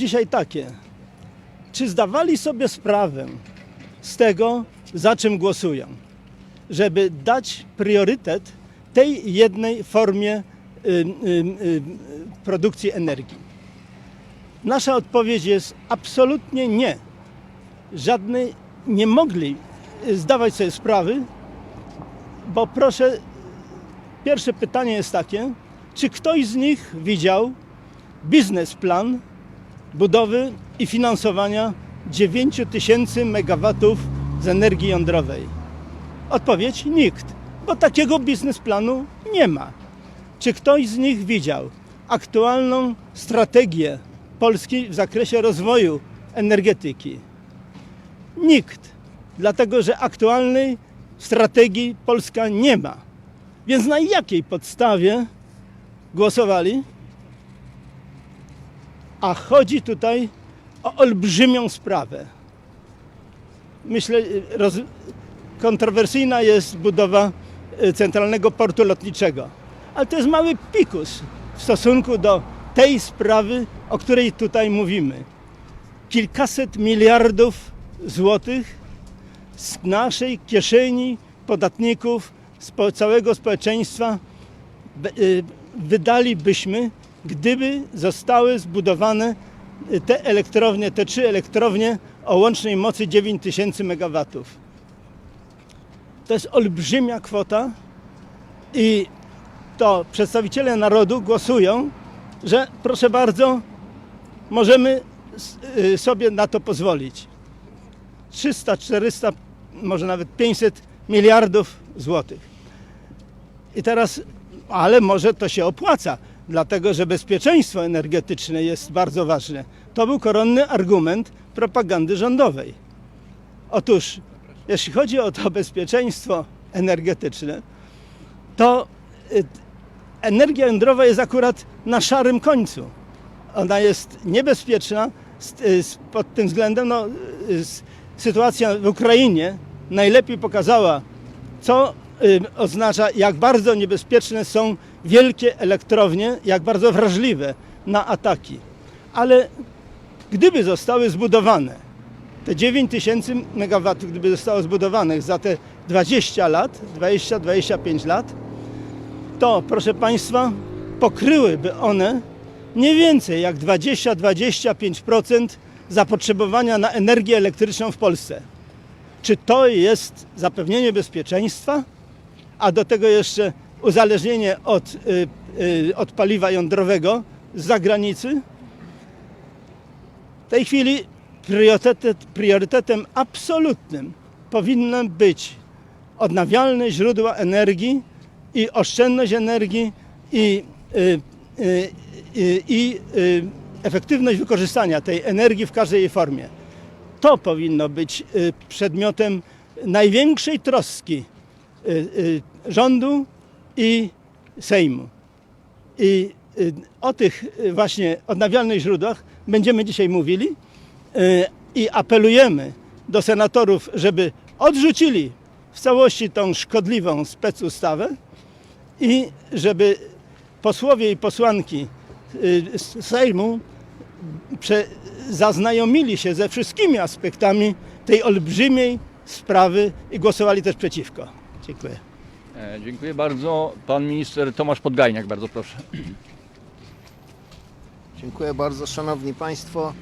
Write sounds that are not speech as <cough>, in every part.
dzisiaj takie. Czy zdawali sobie sprawę z tego, za czym głosują? Żeby dać priorytet tej jednej formie y, y, y, produkcji energii. Nasza odpowiedź jest absolutnie nie. Żadnej nie mogli y, zdawać sobie sprawy, bo proszę, pierwsze pytanie jest takie, czy ktoś z nich widział biznesplan budowy i finansowania 9 tysięcy megawatów z energii jądrowej? Odpowiedź nikt, bo takiego biznesplanu nie ma. Czy ktoś z nich widział aktualną strategię Polski w zakresie rozwoju energetyki? Nikt, dlatego że aktualnej strategii Polska nie ma. Więc na jakiej podstawie głosowali? A chodzi tutaj o olbrzymią sprawę. Myślę, roz, kontrowersyjna jest budowa y, centralnego portu lotniczego, ale to jest mały pikus w stosunku do tej sprawy, o której tutaj mówimy. Kilkaset miliardów złotych z naszej kieszeni podatników, z całego społeczeństwa y, wydalibyśmy, gdyby zostały zbudowane y, te elektrownie, te trzy elektrownie o łącznej mocy 9000 MW. To jest olbrzymia kwota i to przedstawiciele narodu głosują, że proszę bardzo, możemy y, sobie na to pozwolić. 300, 400, może nawet 500 miliardów złotych. I teraz, ale może to się opłaca, dlatego że bezpieczeństwo energetyczne jest bardzo ważne. To był koronny argument propagandy rządowej. Otóż, jeśli chodzi o to bezpieczeństwo energetyczne, to y, energia jądrowa jest akurat na szarym końcu. Ona jest niebezpieczna y, pod tym względem. No, y, sytuacja w Ukrainie najlepiej pokazała, co oznacza, jak bardzo niebezpieczne są wielkie elektrownie, jak bardzo wrażliwe na ataki. Ale gdyby zostały zbudowane, te 9 tysięcy megawatów, gdyby zostało zbudowanych za te 20 lat, 20-25 lat, to proszę Państwa, pokryłyby one nie więcej jak 20-25% zapotrzebowania na energię elektryczną w Polsce. Czy to jest zapewnienie bezpieczeństwa, a do tego jeszcze uzależnienie od, y, y, od paliwa jądrowego z zagranicy? W tej chwili priorytetem, priorytetem absolutnym powinny być odnawialne źródła energii i oszczędność energii i, y, y, i y, efektywność wykorzystania tej energii w każdej jej formie. To powinno być przedmiotem największej troski rządu i Sejmu. I y, o tych y, właśnie odnawialnych źródłach będziemy dzisiaj mówili y, i apelujemy do senatorów, żeby odrzucili w całości tą szkodliwą specustawę i żeby posłowie i posłanki Sejmu zaznajomili się ze wszystkimi aspektami tej olbrzymiej sprawy i głosowali też przeciwko. Dziękuję. E, Dziękuję bardzo. Pan minister Tomasz Podgajniak, bardzo proszę. Dziękuję bardzo, Szanowni Państwo.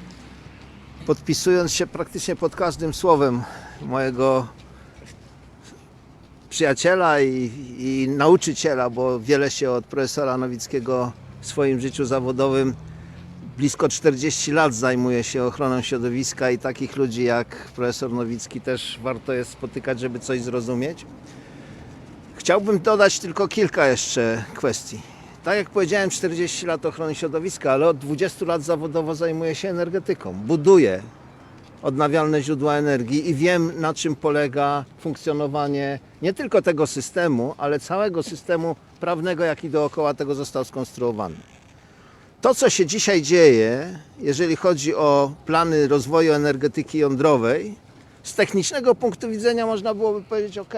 Podpisując się praktycznie pod każdym słowem mojego przyjaciela i, i nauczyciela, bo wiele się od profesora Nowickiego w swoim życiu zawodowym blisko 40 lat zajmuje się ochroną środowiska i takich ludzi jak profesor Nowicki też warto jest spotykać, żeby coś zrozumieć. Chciałbym dodać tylko kilka jeszcze kwestii. Tak jak powiedziałem, 40 lat ochrony środowiska, ale od 20 lat zawodowo zajmuję się energetyką. Buduję odnawialne źródła energii i wiem, na czym polega funkcjonowanie nie tylko tego systemu, ale całego systemu prawnego, jaki dookoła tego został skonstruowany. To, co się dzisiaj dzieje, jeżeli chodzi o plany rozwoju energetyki jądrowej, z technicznego punktu widzenia można byłoby powiedzieć OK.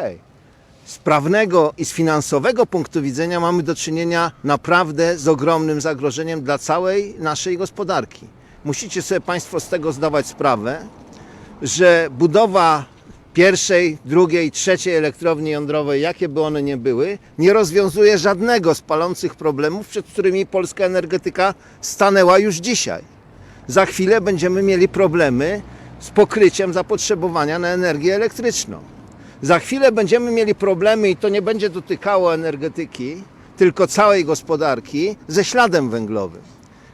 Z prawnego i z finansowego punktu widzenia mamy do czynienia naprawdę z ogromnym zagrożeniem dla całej naszej gospodarki. musicie sobie Państwo z tego zdawać sprawę, że budowa pierwszej, drugiej, trzeciej elektrowni jądrowej, jakie by one nie były, nie rozwiązuje żadnego z palących problemów, przed którymi polska energetyka stanęła już dzisiaj. Za chwilę będziemy mieli problemy z pokryciem zapotrzebowania na energię elektryczną. Za chwilę będziemy mieli problemy i to nie będzie dotykało energetyki, tylko całej gospodarki ze śladem węglowym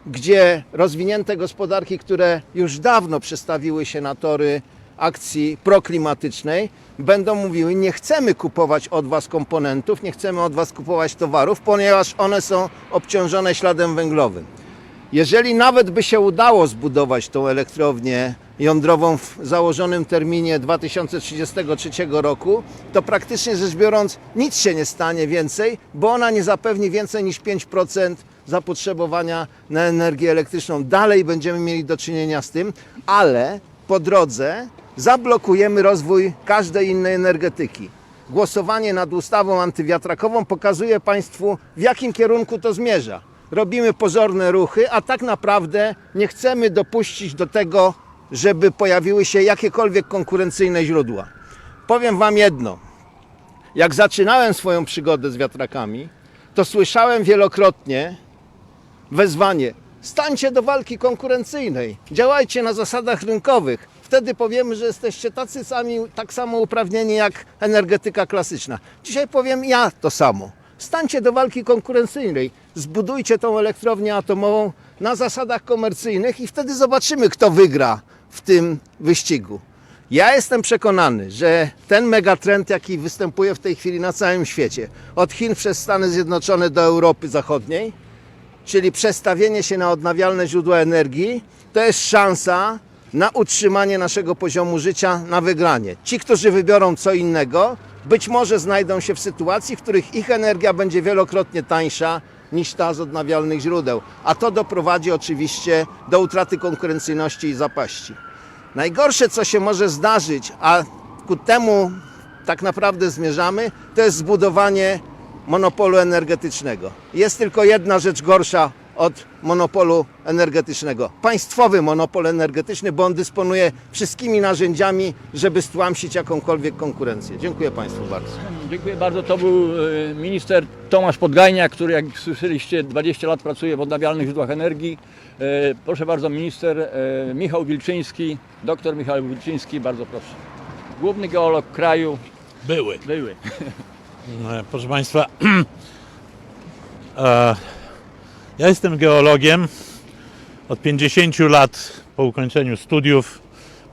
gdzie rozwinięte gospodarki, które już dawno przestawiły się na tory akcji proklimatycznej, będą mówiły: Nie chcemy kupować od Was komponentów, nie chcemy od Was kupować towarów, ponieważ one są obciążone śladem węglowym. Jeżeli nawet by się udało zbudować tą elektrownię jądrową w założonym terminie 2033 roku, to praktycznie rzecz biorąc nic się nie stanie więcej, bo ona nie zapewni więcej niż 5% zapotrzebowania na energię elektryczną. Dalej będziemy mieli do czynienia z tym, ale po drodze zablokujemy rozwój każdej innej energetyki. Głosowanie nad ustawą antywiatrakową pokazuje Państwu, w jakim kierunku to zmierza. Robimy pozorne ruchy, a tak naprawdę nie chcemy dopuścić do tego, żeby pojawiły się jakiekolwiek konkurencyjne źródła. Powiem Wam jedno. Jak zaczynałem swoją przygodę z wiatrakami, to słyszałem wielokrotnie wezwanie: stańcie do walki konkurencyjnej, działajcie na zasadach rynkowych. Wtedy powiemy, że jesteście tacy sami, tak samo uprawnieni jak energetyka klasyczna. Dzisiaj powiem ja to samo. Stańcie do walki konkurencyjnej, zbudujcie tą elektrownię atomową na zasadach komercyjnych i wtedy zobaczymy, kto wygra w tym wyścigu. Ja jestem przekonany, że ten megatrend, jaki występuje w tej chwili na całym świecie, od Chin przez Stany Zjednoczone do Europy Zachodniej, czyli przestawienie się na odnawialne źródła energii, to jest szansa na utrzymanie naszego poziomu życia, na wygranie. Ci, którzy wybiorą co innego, być może znajdą się w sytuacji, w których ich energia będzie wielokrotnie tańsza niż ta z odnawialnych źródeł, a to doprowadzi oczywiście do utraty konkurencyjności i zapaści. Najgorsze, co się może zdarzyć, a ku temu tak naprawdę zmierzamy, to jest zbudowanie monopolu energetycznego. Jest tylko jedna rzecz gorsza od monopolu energetycznego. Państwowy monopol energetyczny, bo on dysponuje wszystkimi narzędziami, żeby stłamsić jakąkolwiek konkurencję. Dziękuję Państwu bardzo. Dziękuję bardzo. To był e, minister Tomasz Podgajniak, który jak słyszeliście 20 lat pracuje w odnawialnych źródłach energii. E, Proszę bardzo, minister e, Michał Wilczyński, doktor Michał Wilczyński, bardzo proszę. Główny geolog kraju, Były. były. E, <laughs> Proszę Państwa, <clears throat> e, ja jestem geologiem. Od 50 lat po ukończeniu studiów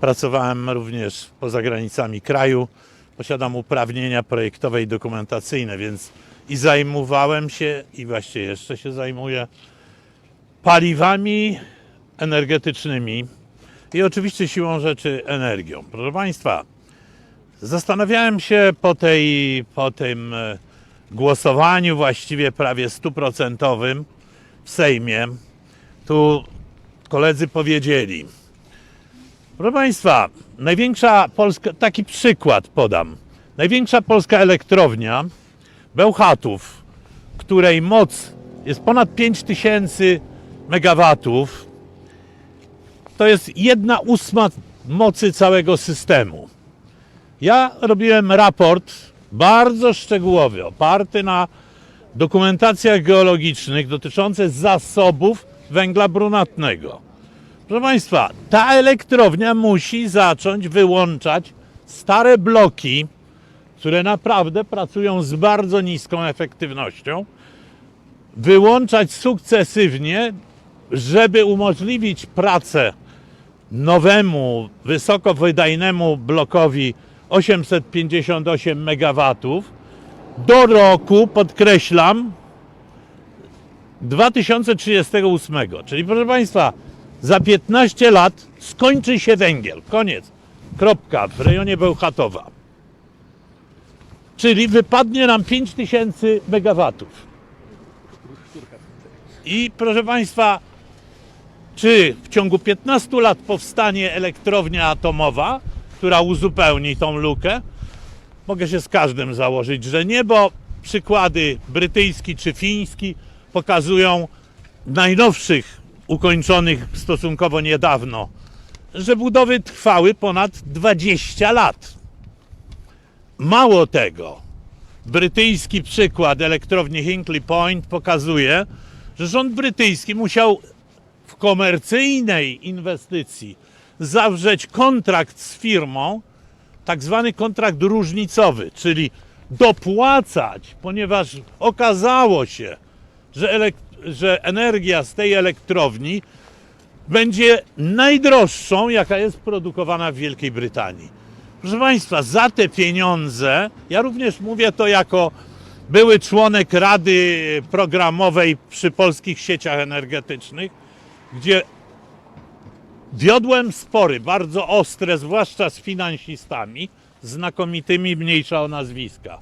pracowałem również poza granicami kraju. Posiadam uprawnienia projektowe i dokumentacyjne, więc i zajmowałem się, i właściwie jeszcze się zajmuję, paliwami energetycznymi i oczywiście siłą rzeczy energią. Proszę Państwa, Zastanawiałem się po, tej, po tym e, głosowaniu właściwie prawie stuprocentowym w Sejmie. Tu koledzy powiedzieli. Proszę Państwa, największa polska, taki przykład podam. Największa polska elektrownia Bełchatów, której moc jest ponad 5000 megawatów, to jest jedna ósma mocy całego systemu. Ja robiłem raport bardzo szczegółowy, oparty na dokumentacjach geologicznych dotyczących zasobów węgla brunatnego. Proszę Państwa, ta elektrownia musi zacząć wyłączać stare bloki, które naprawdę pracują z bardzo niską efektywnością, wyłączać sukcesywnie, żeby umożliwić pracę nowemu, wysokowydajnemu blokowi 858 MW do roku, podkreślam, 2038. Czyli proszę Państwa, za 15 lat skończy się węgiel. Koniec. Kropka. W rejonie Bełchatowa. Czyli wypadnie nam 5000 megawatów. I proszę Państwa, czy w ciągu 15 lat powstanie elektrownia atomowa, która uzupełni tą lukę? Mogę się z każdym założyć, że nie, bo przykłady brytyjski czy fiński pokazują najnowszych ukończonych stosunkowo niedawno, że budowy trwały ponad 20 lat. Mało tego, brytyjski przykład elektrowni Hinkley Point pokazuje, że rząd brytyjski musiał w komercyjnej inwestycji zawrzeć kontrakt z firmą, tak zwany kontrakt różnicowy, czyli dopłacać, ponieważ okazało się, że, że energia z tej elektrowni będzie najdroższą, jaka jest produkowana w Wielkiej Brytanii. Proszę Państwa, za te pieniądze, ja również mówię to jako były członek Rady Programowej przy polskich sieciach energetycznych, gdzie wiodłem spory bardzo ostre, zwłaszcza z finansistami, znakomitymi, mniejsza o nazwiska,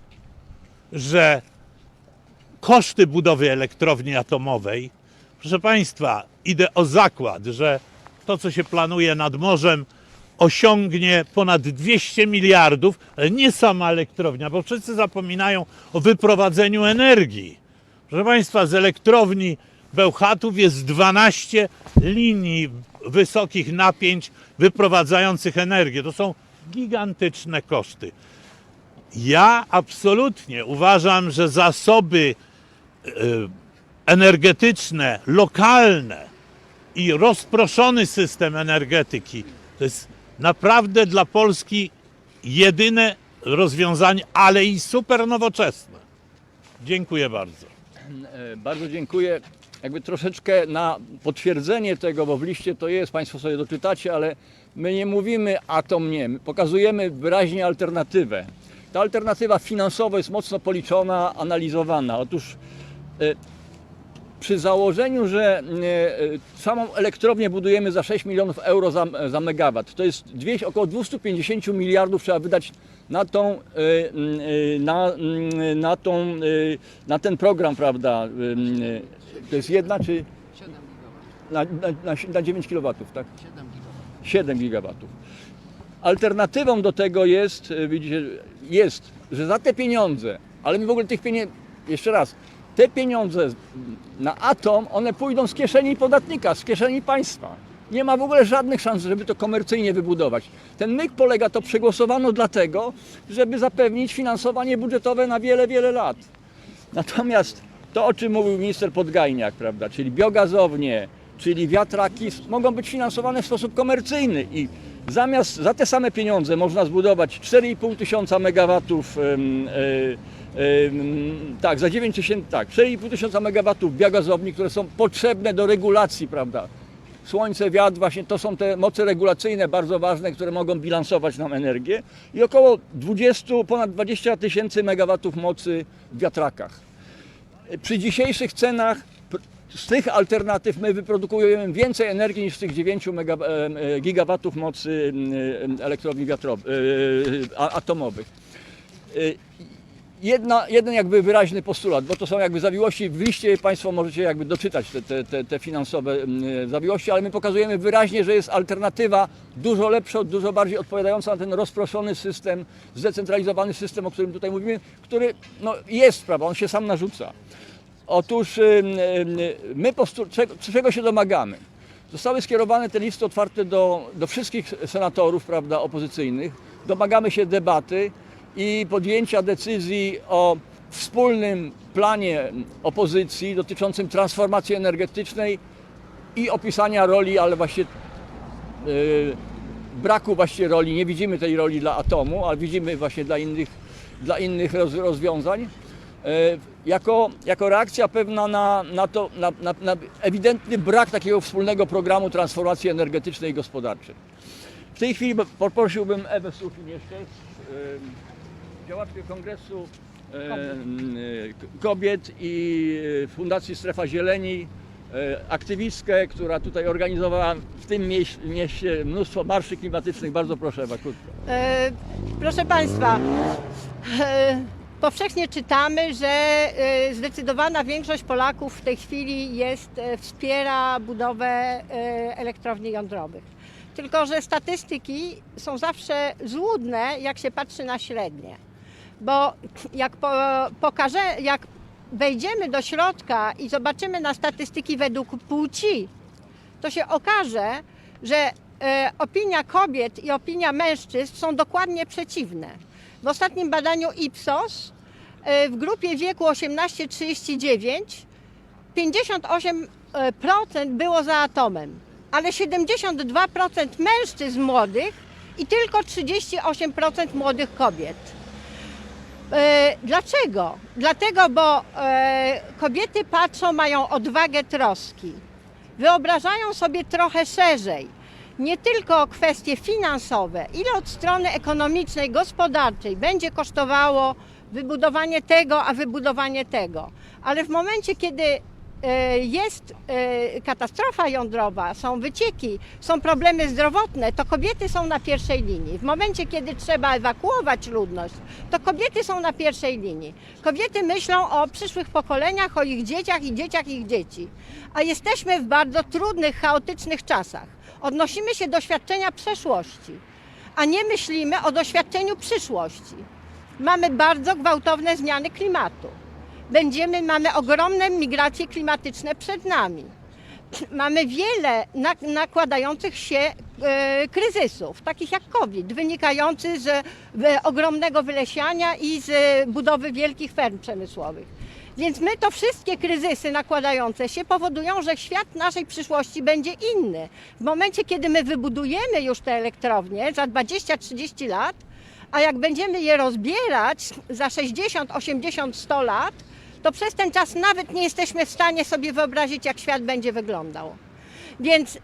że koszty budowy elektrowni atomowej, proszę Państwa, idę o zakład, że to, co się planuje nad morzem, osiągnie ponad 200 miliardów, ale nie sama elektrownia, bo wszyscy zapominają o wyprowadzeniu energii. Proszę Państwa, z elektrowni Bełchatów jest 12 linii wysokich napięć wyprowadzających energię. To są gigantyczne koszty. Ja absolutnie uważam, że zasoby e, energetyczne, lokalne i rozproszony system energetyki to jest naprawdę dla Polski jedyne rozwiązanie, ale i super nowoczesne. Dziękuję bardzo. E, Bardzo dziękuję. Jakby troszeczkę na potwierdzenie tego, bo w liście to jest, Państwo sobie doczytacie, ale my nie mówimy atom nie, my pokazujemy wyraźnie alternatywę. Ta alternatywa finansowo jest mocno policzona, analizowana. Otóż e, przy założeniu, że e, samą elektrownię budujemy za 6 milionów euro za, za megawat, to jest dwieście, około 250 miliardów trzeba wydać na tą, e, na, na tą, na ten program, prawda? To jest jedna czy? Na, na, na, na 9 kW, tak? 7 gigawatów. Alternatywą do tego jest, e, widzicie, jest, że za te pieniądze, ale my w ogóle tych pieniędzy, jeszcze raz, te pieniądze na atom, one pójdą z kieszeni podatnika, z kieszeni państwa. Nie ma w ogóle żadnych szans, żeby to komercyjnie wybudować. Ten myk polega, to przegłosowano dlatego, żeby zapewnić finansowanie budżetowe na wiele, wiele lat. Natomiast to, o czym mówił minister Podgajniak, prawda, czyli biogazownie, czyli wiatraki, mogą być finansowane w sposób komercyjny i zamiast za te same pieniądze można zbudować 4,5 tysiąca megawatów, e, tak, za 9 tysięcy, tak, 4,5 tysiąca megawatów biogazowni, które są potrzebne do regulacji, prawda. Słońce, wiatr, właśnie to są te moce regulacyjne bardzo ważne, które mogą bilansować nam energię i około 20, ponad 20 tysięcy megawatów mocy w wiatrakach. Przy dzisiejszych cenach z tych alternatyw my wyprodukujemy więcej energii niż z tych 9 mega, e, e, gigawatów mocy e, elektrowni wiatrowych, atomowych. Jedna, jeden jakby wyraźny postulat, bo to są jakby zawiłości, w liście Państwo możecie jakby doczytać te, te, te, te finansowe mm, zawiłości, ale my pokazujemy wyraźnie, że jest alternatywa dużo lepsza, dużo bardziej odpowiadająca na ten rozproszony system, zdecentralizowany system, o którym tutaj mówimy, który no, jest, prawda, on się sam narzuca. Otóż ym, ym, my czego się domagamy? Zostały skierowane te listy otwarte do, do wszystkich senatorów prawda, opozycyjnych. Domagamy się debaty i podjęcia decyzji o wspólnym planie opozycji dotyczącym transformacji energetycznej i opisania roli, ale właśnie yy, braku właśnie roli, nie widzimy tej roli dla atomu, ale widzimy właśnie dla innych, dla innych roz, rozwiązań. E, Jako, jako reakcja pewna na, na, to, na, na, na ewidentny brak takiego wspólnego programu transformacji energetycznej i gospodarczej. W tej chwili poprosiłbym Ewę Sufin jeszcze, działaczkę Kongresu e, Kobiet i e, Fundacji Strefa Zieleni, e, aktywistkę, która tutaj organizowała w tym mieś- mieście mnóstwo marszy klimatycznych. Bardzo proszę Ewa, krótko. Proszę Państwa, powszechnie czytamy, że zdecydowana większość Polaków w tej chwili jest, wspiera budowę elektrowni jądrowych. Tylko, że statystyki są zawsze złudne, jak się patrzy na średnie. Bo jak po, jak wejdziemy do środka i zobaczymy na statystyki według płci, to się okaże, że e, opinia kobiet i opinia mężczyzn są dokładnie przeciwne. W ostatnim badaniu Ipsos e, w grupie wieku 18-39 58% było za atomem, ale 72% mężczyzn młodych i tylko 38% młodych kobiet. E, Dlaczego? Dlatego, bo e, kobiety patrzą, mają odwagę troski. Wyobrażają sobie trochę szerzej. Nie tylko kwestie finansowe, ile od strony ekonomicznej, gospodarczej będzie kosztowało wybudowanie tego, a wybudowanie tego. Ale w momencie, kiedy jest e, katastrofa jądrowa, są wycieki, są problemy zdrowotne, to kobiety są na pierwszej linii. W momencie, kiedy trzeba ewakuować ludność, to kobiety są na pierwszej linii. Kobiety myślą o przyszłych pokoleniach, o ich dzieciach i dzieciach ich dzieci. A jesteśmy w bardzo trudnych, chaotycznych czasach. Odnosimy się do doświadczenia przeszłości, a nie myślimy o doświadczeniu przyszłości. Mamy bardzo gwałtowne zmiany klimatu będziemy, mamy ogromne migracje klimatyczne przed nami. Mamy wiele nak- nakładających się e, kryzysów, takich jak COVID, wynikający z e, ogromnego wylesiania i z budowy wielkich ferm przemysłowych. Więc my to wszystkie kryzysy nakładające się powodują, że świat naszej przyszłości będzie inny. W momencie, kiedy my wybudujemy już te elektrownie za 20-30 lat, a jak będziemy je rozbierać za 60, 80, 100 lat, to przez ten czas nawet nie jesteśmy w stanie sobie wyobrazić, jak świat będzie wyglądał. Więc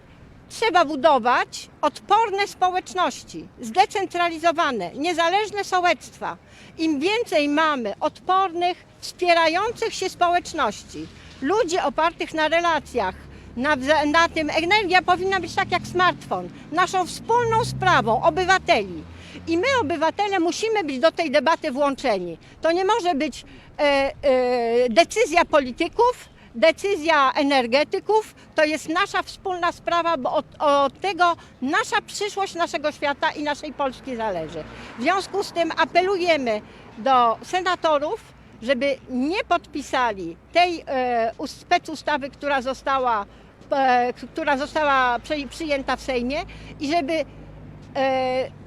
trzeba budować odporne społeczności, zdecentralizowane, niezależne sołectwa. Im więcej mamy odpornych, wspierających się społeczności, ludzi opartych na relacjach, na, na tym energia powinna być tak jak smartfon, naszą wspólną sprawą obywateli. I my, obywatele, musimy być do tej debaty włączeni. To nie może być e, e, decyzja polityków, decyzja energetyków. To jest nasza wspólna sprawa, bo od, od tego nasza przyszłość naszego świata i naszej Polski zależy. W związku z tym apelujemy do senatorów, żeby nie podpisali tej e, us- specustawy, która została, e, która została przy, przyjęta w Sejmie i żeby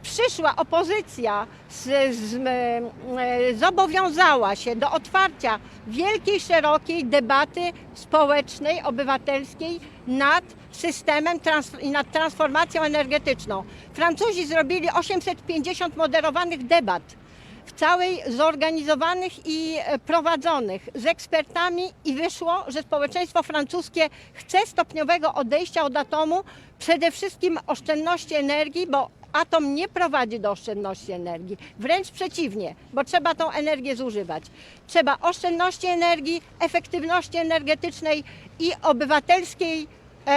przyszła opozycja z, z, e, zobowiązała się do otwarcia wielkiej, szerokiej debaty społecznej, obywatelskiej nad systemem trans, i nad transformacją energetyczną. Francuzi zrobili 850 moderowanych debat w całej zorganizowanych i e, prowadzonych z ekspertami i wyszło, że społeczeństwo francuskie chce stopniowego odejścia od atomu, przede wszystkim oszczędności energii, bo atom nie prowadzi do oszczędności energii. Wręcz przeciwnie, bo trzeba tą energię zużywać. Trzeba oszczędności energii, efektywności energetycznej i obywatelskiej e,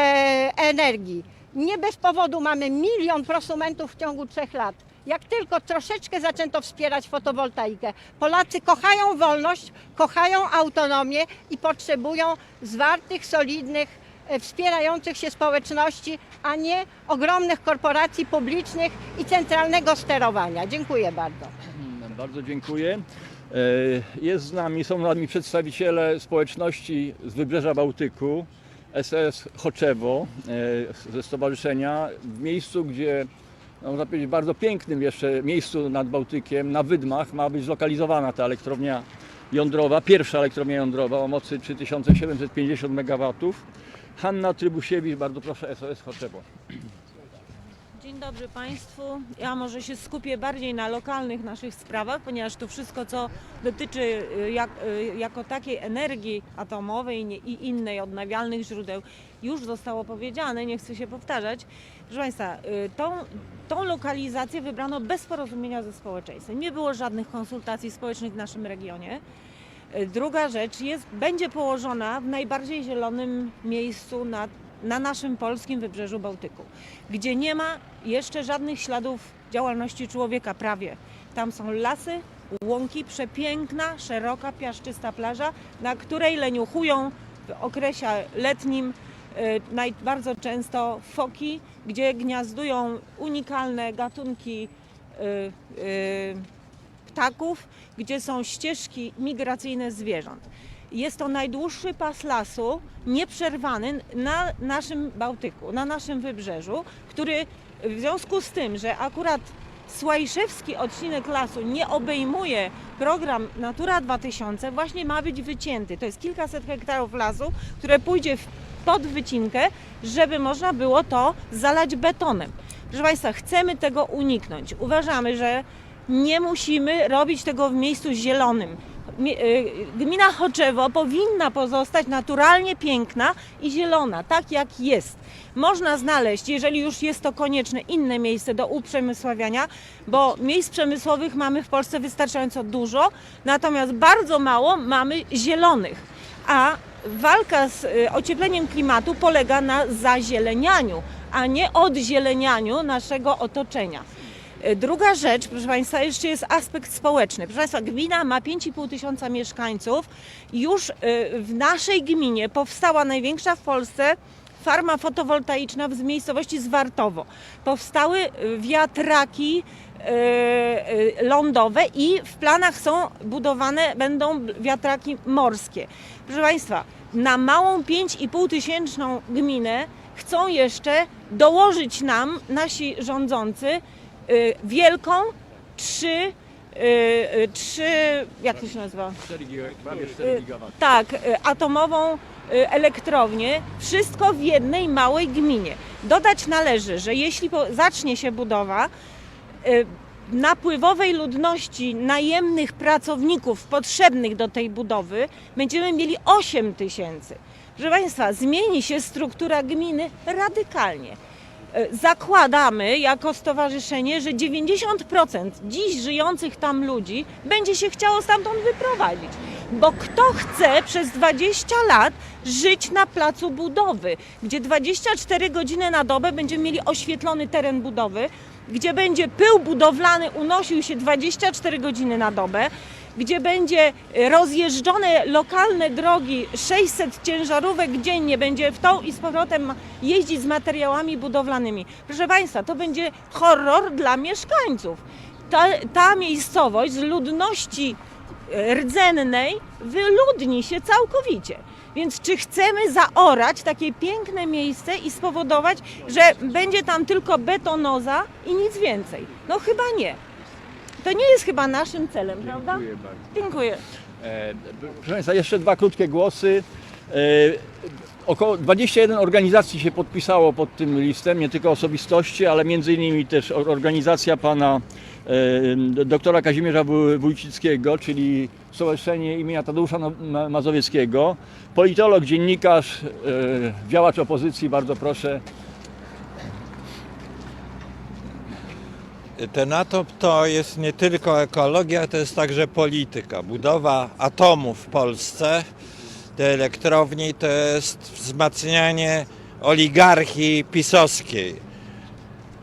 energii. Nie bez powodu mamy milion prosumentów w ciągu trzech lat. Jak tylko troszeczkę zaczęto wspierać fotowoltaikę, Polacy kochają wolność, kochają autonomię i potrzebują zwartych, solidnych, e, wspierających się społeczności, a nie ogromnych korporacji publicznych i centralnego sterowania. Dziękuję bardzo. Bardzo dziękuję. E, Jest z nami, są z nami przedstawiciele społeczności z Wybrzeża Bałtyku, SOS Choczewo e, ze stowarzyszenia, w miejscu, gdzie można powiedzieć bardzo pięknym jeszcze miejscu nad Bałtykiem, na Wydmach ma być zlokalizowana ta elektrownia jądrowa, pierwsza elektrownia jądrowa o mocy 3750 MW. Hanna Trybusiewicz, bardzo proszę, SOS Choczewo. Dobry Państwu. Ja może się skupię bardziej na lokalnych naszych sprawach, ponieważ to wszystko, co dotyczy y, jak, y, jako takiej energii atomowej i innej odnawialnych źródeł, już zostało powiedziane, nie chcę się powtarzać. Proszę Państwa, y, tą, tą lokalizację wybrano bez porozumienia ze społeczeństwem. Nie było żadnych konsultacji społecznych w naszym regionie. Druga rzecz jest, będzie położona w najbardziej zielonym miejscu na, na naszym polskim wybrzeżu Bałtyku, gdzie nie ma jeszcze żadnych śladów działalności człowieka prawie. Tam są lasy, łąki, przepiękna, szeroka, piaszczysta plaża, na której leniuchują w okresie letnim y, naj, bardzo często foki, gdzie gniazdują unikalne gatunki y, y, ptaków, gdzie są ścieżki migracyjne zwierząt. Jest to najdłuższy pas lasu nieprzerwany na naszym Bałtyku, na naszym wybrzeżu, który w związku z tym, że akurat Słajszewski odcinek lasu nie obejmuje program Natura 2000, właśnie ma być wycięty. To jest kilkaset hektarów lasu, które pójdzie pod wycinkę, żeby można było to zalać betonem. Proszę Państwa, chcemy tego uniknąć. Uważamy, że nie musimy robić tego w miejscu zielonym. Y, Gmina Choczewo powinna pozostać naturalnie piękna i zielona, tak jak jest. Można znaleźć, jeżeli już jest to konieczne, inne miejsce do uprzemysławiania, bo miejsc przemysłowych mamy w Polsce wystarczająco dużo, natomiast bardzo mało mamy zielonych. A walka z y, ociepleniem klimatu polega na zazielenianiu, a nie odzielenianiu naszego otoczenia. Y, Druga rzecz, proszę Państwa, jeszcze jest aspekt społeczny. Proszę Państwa, gmina ma 5,5 tysiąca mieszkańców. Już y, w naszej gminie powstała największa w Polsce farma fotowoltaiczna w miejscowości Zwartowo. Powstały y, wiatraki lądowe i w planach są budowane będą wiatraki morskie. Proszę Państwa, na małą 5,5 tysięczną gminę chcą jeszcze dołożyć nam nasi rządzący wielką trzy, y, y, trzy, jak to się nazywa? 4 giga, prawie 4 gigawatty. Tak, y, atomową y, elektrownię, wszystko w jednej małej gminie. Dodać należy, że jeśli zacznie się budowa, y, napływowej ludności najemnych pracowników potrzebnych do tej budowy będziemy mieli 8 tysięcy. Proszę Państwa, zmieni się struktura gminy radykalnie. E, Zakładamy jako stowarzyszenie, że 90% dziś żyjących tam ludzi będzie się chciało stamtąd wyprowadzić. Bo kto chce przez 20 lat żyć na placu budowy, gdzie 24 godziny na dobę będziemy mieli oświetlony teren budowy, gdzie będzie pył budowlany unosił się 24 godziny na dobę, gdzie będzie e, rozjeżdżone lokalne drogi, 600 ciężarówek dziennie będzie w tą i z powrotem jeździć z materiałami budowlanymi. Proszę Państwa, to będzie horror dla mieszkańców. Ta, ta miejscowość z ludności e, rdzennej wyludni się całkowicie. Więc czy chcemy zaorać takie piękne miejsce i spowodować, że będzie tam tylko betonoza i nic więcej? No chyba nie. To nie jest chyba naszym celem, prawda? Dziękuję bardzo. Dziękuję. E, Proszę Państwa, jeszcze dwa krótkie głosy. E, Około 21 organizacji się podpisało pod tym listem, nie tylko osobistości, ale między innymi też or- organizacja pana e, doktora Kazimierza Wój- Wójcickiego, czyli Stowarzyszenie imienia Tadeusza No- Ma- Mazowieckiego, politolog, dziennikarz, e, działacz opozycji, bardzo proszę. Tenatop to jest nie tylko ekologia, to jest także polityka. Budowa atomu w Polsce, tej elektrowni, to jest wzmacnianie oligarchii pisowskiej.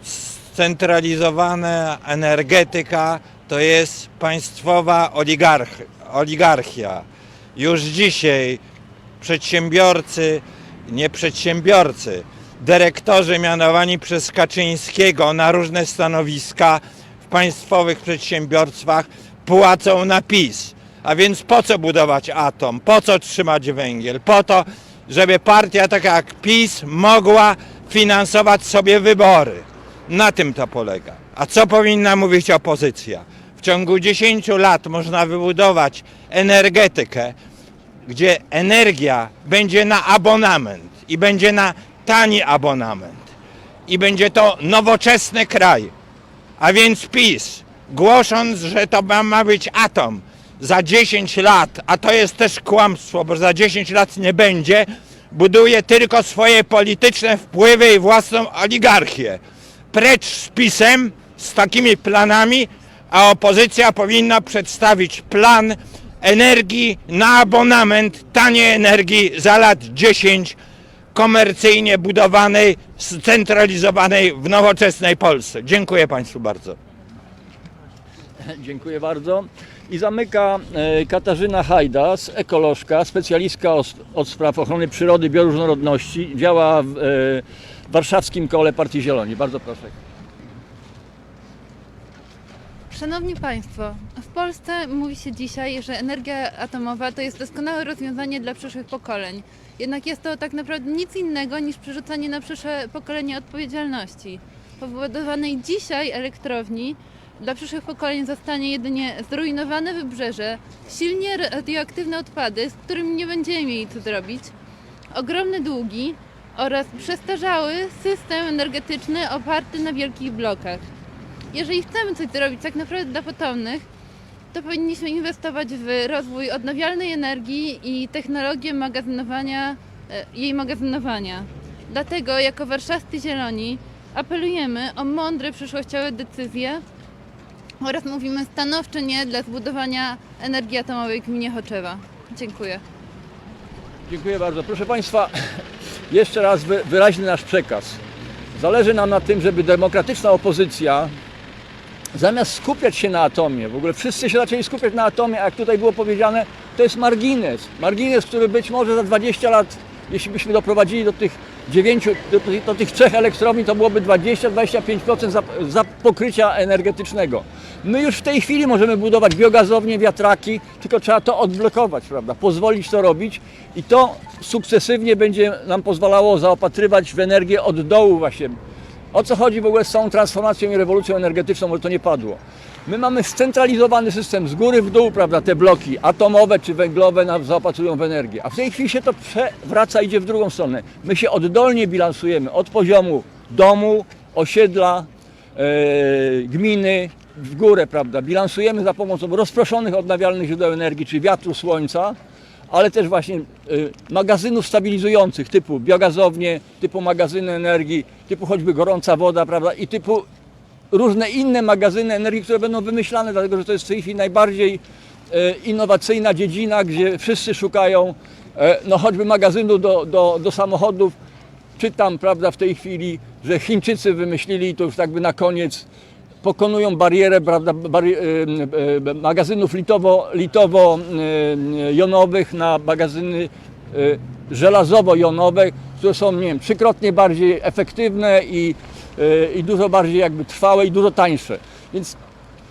Scentralizowana energetyka to jest państwowa oligarch, oligarchia. Już dzisiaj przedsiębiorcy, nie przedsiębiorcy, dyrektorzy mianowani przez Kaczyńskiego na różne stanowiska w państwowych przedsiębiorstwach płacą na PiS. A więc po co budować atom? Po co trzymać węgiel? Po to, żeby partia taka jak PiS mogła finansować sobie wybory. Na tym to polega. A co powinna mówić opozycja? W ciągu 10 lat można wybudować energetykę, gdzie energia będzie na abonament i będzie na tani abonament i będzie to nowoczesny kraj. A więc PiS, głosząc, że to ma, być atom za 10 lat, a to jest też kłamstwo, bo za 10 lat nie będzie, buduje tylko swoje polityczne wpływy i własną oligarchię. Precz z PiSem, z takimi planami, a opozycja powinna przedstawić plan energii na abonament, taniej energii za lat 10 komercyjnie budowanej, scentralizowanej w nowoczesnej Polsce. Dziękuję Państwu bardzo. <laughs> Dziękuję bardzo. I zamyka e, Katarzyna Hajdas, ekolożka, specjalistka od, spraw ochrony przyrody, bioróżnorodności, działa w e, warszawskim kole Partii Zieloni. Bardzo proszę. Szanowni Państwo, w Polsce mówi się dzisiaj, że energia atomowa to jest doskonałe rozwiązanie dla przyszłych pokoleń. Jednak jest to tak naprawdę nic innego niż przerzucanie na przyszłe pokolenie odpowiedzialności. Po wybudowanej dzisiaj elektrowni dla przyszłych pokoleń zostanie jedynie zrujnowane wybrzeże, silnie radioaktywne odpady, z którymi nie będziemy mieli co zrobić, ogromne długi oraz przestarzały system energetyczny oparty na wielkich blokach. Jeżeli chcemy coś zrobić tak naprawdę dla potomnych, to powinniśmy inwestować w rozwój odnawialnej energii i technologię magazynowania, e, jej magazynowania. Dlatego jako warszawscy zieloni apelujemy o mądre przyszłościowe decyzje oraz mówimy stanowcze nie dla zbudowania energii atomowej w gminie Choczewa. Dziękuję. Dziękuję bardzo. Proszę Państwa, jeszcze raz wy- wyraźny nasz przekaz. Zależy nam na tym, żeby demokratyczna opozycja zamiast skupiać się na atomie, w ogóle wszyscy się zaczęli skupiać na atomie, a jak tutaj było powiedziane, to jest margines. Margines, który być może za 20 lat, jeśli byśmy doprowadzili do tych dziewięciu, do, tych- do tych trzech elektrowni, to byłoby 20-25% za, za pokrycia energetycznego. My już w tej chwili możemy budować biogazownie, wiatraki, tylko trzeba to odblokować, prawda? Pozwolić to robić i to sukcesywnie będzie nam pozwalało zaopatrywać w energię od dołu właśnie. O co chodzi w ogóle z całą transformacją i rewolucją energetyczną, bo to nie padło. My mamy scentralizowany system z góry w dół, prawda, te bloki atomowe czy węglowe nam zaopatrują w energię. A w tej chwili się to przewraca, idzie w drugą stronę. My się oddolnie bilansujemy od poziomu domu, osiedla, e, gminy w górę, prawda. Bilansujemy za pomocą rozproszonych odnawialnych źródeł energii, czy wiatru, słońca, ale też właśnie y, magazynów stabilizujących typu biogazownie, typu magazyny energii, typu choćby gorąca woda, prawda, i typu różne inne magazyny energii, które będą wymyślane, dlatego że to jest w tej chwili najbardziej e, innowacyjna dziedzina, gdzie wszyscy szukają e, no choćby magazynu do, do, do samochodów. Czytam, prawda, w tej chwili, że Chińczycy wymyślili, to już jakby na koniec, pokonują barierę prawda, bari- e, e, magazynów litowo, litowo e, jonowych na magazyny żelazowo-jonowe, które są nie wiem, trzykrotnie bardziej efektywne i, i dużo bardziej jakby trwałe i dużo tańsze. Więc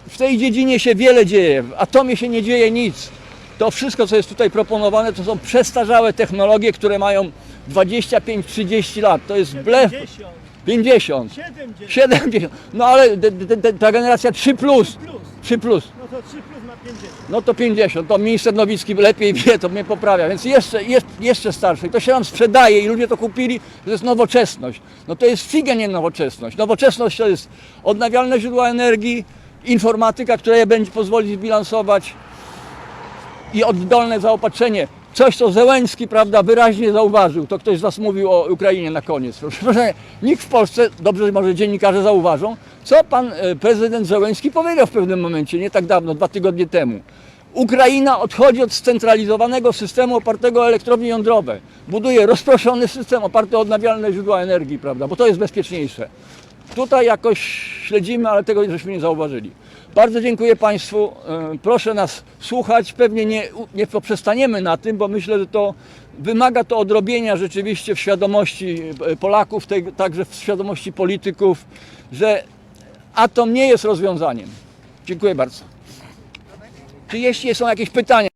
w tej dziedzinie się wiele dzieje, w atomie się nie dzieje nic. To wszystko, co jest tutaj proponowane, to są przestarzałe technologie, które mają 25-30 lat. To jest blef. 50, 50. 70, 70. No ale ta generacja 3 plus. plus. 3 plus. No to 3 plus ma 50. No to 50. To minister Nowicki lepiej wie, to mnie poprawia. Więc jeszcze, jest, jeszcze starsze. I to się nam sprzedaje i ludzie to kupili, że to jest nowoczesność. No to jest figa nie nowoczesność. Nowoczesność to jest odnawialne źródła energii, informatyka, która je będzie pozwolić zbilansować i oddolne zaopatrzenie. Coś, co Zełenski prawda, wyraźnie zauważył, to ktoś z Was mówił o Ukrainie na koniec. <laughs> Nikt w Polsce, dobrze może dziennikarze zauważą, co pan e, prezydent Zełenski powiedział w pewnym momencie, nie tak dawno, dwa tygodnie temu. Ukraina odchodzi od scentralizowanego systemu opartego o elektrownie jądrowe. Buduje rozproszony system oparty o odnawialne źródła energii, prawda, bo to jest bezpieczniejsze. Tutaj jakoś śledzimy, ale tego żeśmy nie zauważyli. Bardzo dziękuję Państwu. E, Proszę nas słuchać. Pewnie nie, nie poprzestaniemy na tym, bo myślę, że to wymaga to odrobienia rzeczywiście w świadomości e, Polaków, także w świadomości polityków, że atom nie jest rozwiązaniem. Dziękuję bardzo. Czy jeśli są jakieś pytania?